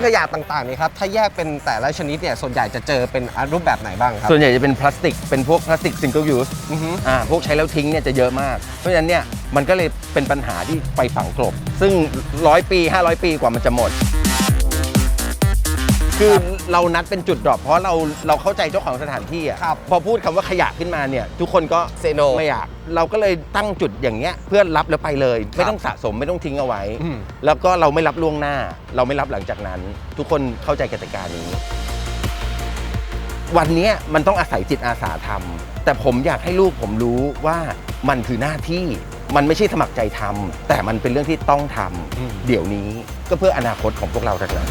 ขยะต่างๆนี่ครับถ้าแยกเป็นแต่ละชนิดเนี่ยส่วนใหญ่จะเจอเป็นรูปแบบไหนบ้างครับส่วนใหญ่จะเป็นพลาสติก เป็นพวกพลาสติกซิงเกิลยูสอือฮึ อ่าพวกใช้แล้วทิ้งเนี่ยจะเยอะมาก เพราะฉะนั้นเนี่ยมันก็เลยเป็นปัญหาที่ไปฝังกลบ ซึ่งร้อยปี 500 ปีกว่ามันจะหมด คือเรานัดเป็นจุดดรอปเพราะเราเราเข้าใจเจ้าของสถานที่อะครับ พอพูดคำว่าขยะขึ้นมาเนี่ยทุกคนก็ Say no ไม่อยากเราก็เลยตั้งจุดอย่างเงี้ยเพื่อรับแล้วไปเลย ไม่ต้องสะสมไม่ต้องทิ้งเอาไว้ อืม แล้วก็เราไม่รับล่วงหน้า เราไม่รับหลังจากนั้น ทุกคนเข้าใจกติกานี้ วันเนี้ยมันต้องอาศัยจิตอาสาทำแต่ผมอยากให้ลูกผมรู้ว่ามันคือหน้าที่มันไม่ใช่สมัครใจทำแต่มันเป็นเรื่องที่ต้องทำอืม เดี๋ยวนี้ก็เพื่ออนาคตของพวกเราทั้งนั้น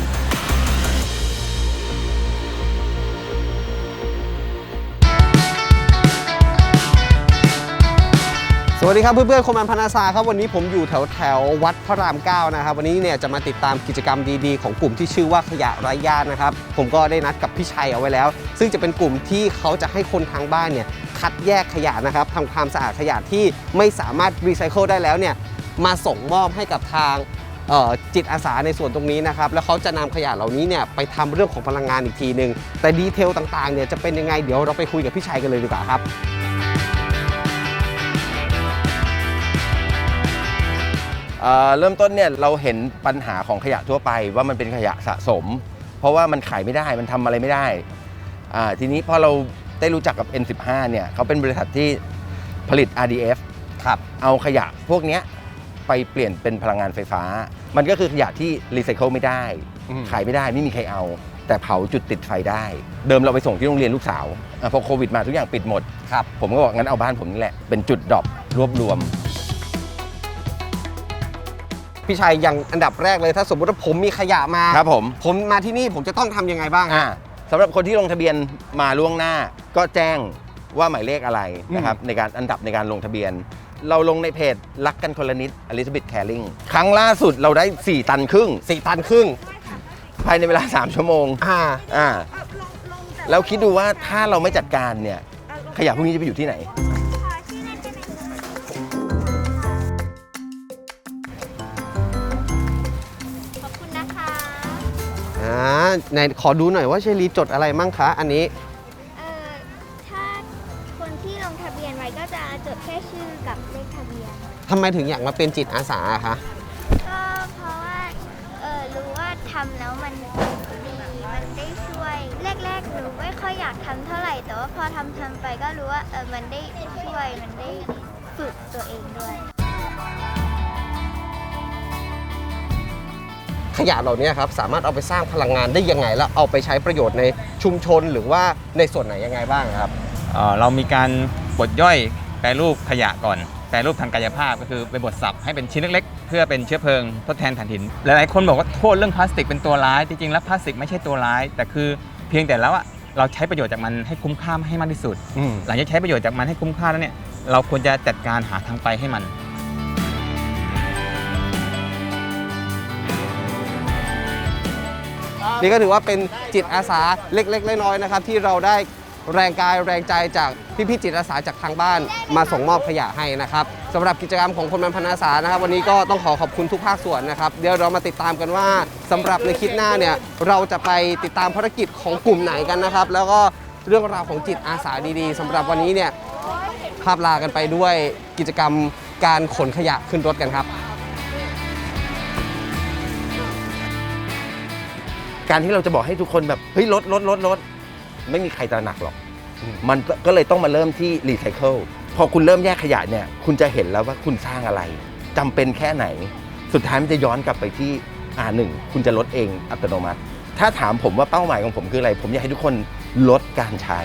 สวัสดีครับเพื่อนๆคนมันพนาซาครับวันนี้ผมอยู่แถวแถววัดพระรามเก้านะครับวันนี้เนี่ยจะมาติดตามกิจกรรมดีๆ ของกลุ่มที่ชื่อว่าขยะไร้ญาตินะครับผมก็ได้นัดกับพี่ชัยเอาไว้แล้ว ซึ่งจะเป็นกลุ่มที่เขาจะให้คนทางบ้านเนี่ยคัดแยกขยะนะครับทำความสะอาดขยะที่ไม่สามารถรีไซเคิลได้แล้วเนี่ยมาส่งมอบให้กับทางจิตอาสาในส่วนตรงนี้นะครับ แล้วเขาจะนำขยะเหล่านี้เนี่ยไปทำเรื่องของพลังงานอีกทีหนึ่งแต่ดีเทลต่างๆเนี่ยจะเป็นยังไงเดี๋ยวเราไปคุยกับพี่ชัยกันเลยดีกว่าครับ เอ่อเริ่มต้นเนี่ยเราเห็นปัญหาของขยะทั่วไปว่ามันเป็นขยะสะสม เพราะว่ามันขายไม่ได้มันทำอะไรไม่ได้อ่าทีนี้พอเราได้รู้จักกับ N15 เนี่ยเขาเป็นบริษัทที่ผลิต RDF ครับ เอาขยะพวกเนี้ยไปเปลี่ยนเป็นพลังงานไฟฟ้า มันก็คือขยะที่รีไซเคิลไม่ได้ อืม ขายไม่ได้ไม่มีใครเอา แต่เผาจุดติดไฟได้ เดิมเราไปส่งที่โรงเรียนลูกสาวอะพอโควิดมาทุกอย่างปิดหมด ครับ ผมก็บอกงั้นเอาบ้านผมนี่แหละ เป็นจุดดรอปรวบรวม พี่ชัยอย่างอันดับแรกเลยถ้าสมมติว่าผมมีขยะมาครับผม ผมมาที่นี่ผมจะต้องทำยังไงบ้าง อ่าสำหรับคนที่ลงทะเบียนมาล่วงหน้าก็แจ้งว่าหมายเลขอะไรนะครับในการอันดับในการลงทะเบียน เราลงในเพจรักกันคนละนิดอลิซาเบธแคริงครั้งล่าสุดเราได้ 4 ตันครึ่ง สี่ตันครึ่งภายในเวลา 3 ชั่วโมงอ่า อ่า แล้วคิดดูว่าถ้าเราไม่จัดการเนี่ย ขยะพวกนี้จะไปอยู่ที่ไหน ไหนขอดูหน่อยว่าเชลีจดอะไรมั่งคะ อันนี้ เอ่อถ้าคนที่ลงทะเบียนไว้ก็จะจดแค่ชื่อกับเลขทะเบียน ทำไมถึงอยากมาเป็นจิตอาสาอะคะ ก็เพราะว่า เออรู้ว่าทำแล้วมันดี มันได้ช่วย แรกๆหนูไม่ค่อยอยากทำเท่าไหร่ แต่ว่าพอทำทำไปก็รู้ว่า เออ มันได้ช่วย มันได้ฝึกตัวเองด้วย ขยะเหล่านี้ครับสามารถเอาไปสร้างพลังงานได้ยังไง แล้วเอาไปใช้ประโยชน์ในชุมชนหรือว่าในส่วนไหนยังไงบ้างครับ เอ่อเรามีการบดย่อยแปรรูปขยะก่อน แปรรูปทางกายภาพก็คือไปบดสับให้เป็นชิ้นเล็กๆ เพื่อเป็นเชื้อเพลิงทดแทนถ่านหิน หลายๆคนบอกว่าโทษเรื่องพลาสติกเป็นตัวร้าย จริงๆแล้วพลาสติกไม่ใช่ตัวร้าย แต่คือเพียงแต่แล้วอะเราใช้ประโยชน์จากมันให้คุ้มค่าให้มากที่สุดอืมหลังจากใช้ประโยชน์จากมันให้คุ้มค่าแล้วเนี่ยเราควรจะจัดการหาทางไปให้มัน นี่ก็ถือว่าเป็นจิตอาสาเล็กๆน้อยๆนะครับที่เราได้แรงกายแรงใจจากพี่ๆจิตอาสาจากทางบ้านมาส่งมอบขยะให้นะครับสำหรับกิจกรรมของคนมันพนาสานะครับ วันนี้ก็ต้องขอขอบคุณทุกภาคส่วนนะครับ เดี๋ยวเรามาติดตามกันว่าสำหรับในคลิปหน้าเนี่ยเราจะไปติดตามภารกิจของกลุ่มไหนกันนะครับ แล้วก็เรื่องราวของจิตอาสาดีๆสำหรับวันนี้เนี่ยภาพลากันไปด้วยกิจกรรมการขนขยะขึ้นรถกันครับ การที่เราจะบอกให้ทุกคนแบบเฮ้ยลดลดลดลดไม่มีใครตระหนักหรอก มันก็ก็เลยต้องมาเริ่มที่รีไซเคิลพอคุณเริ่มแยกขยะเนี่ย คุณจะเห็นแล้วว่าคุณสร้างอะไรจำเป็นแค่ไหน สุดท้ายมันจะย้อนกลับไปที่อ่าหนึ่งคุณจะลดเองอัตโนมัติ ถ้าถามผมว่าเป้าหมายของผมคืออะไร ผมอยากให้ทุกคนลดการใช้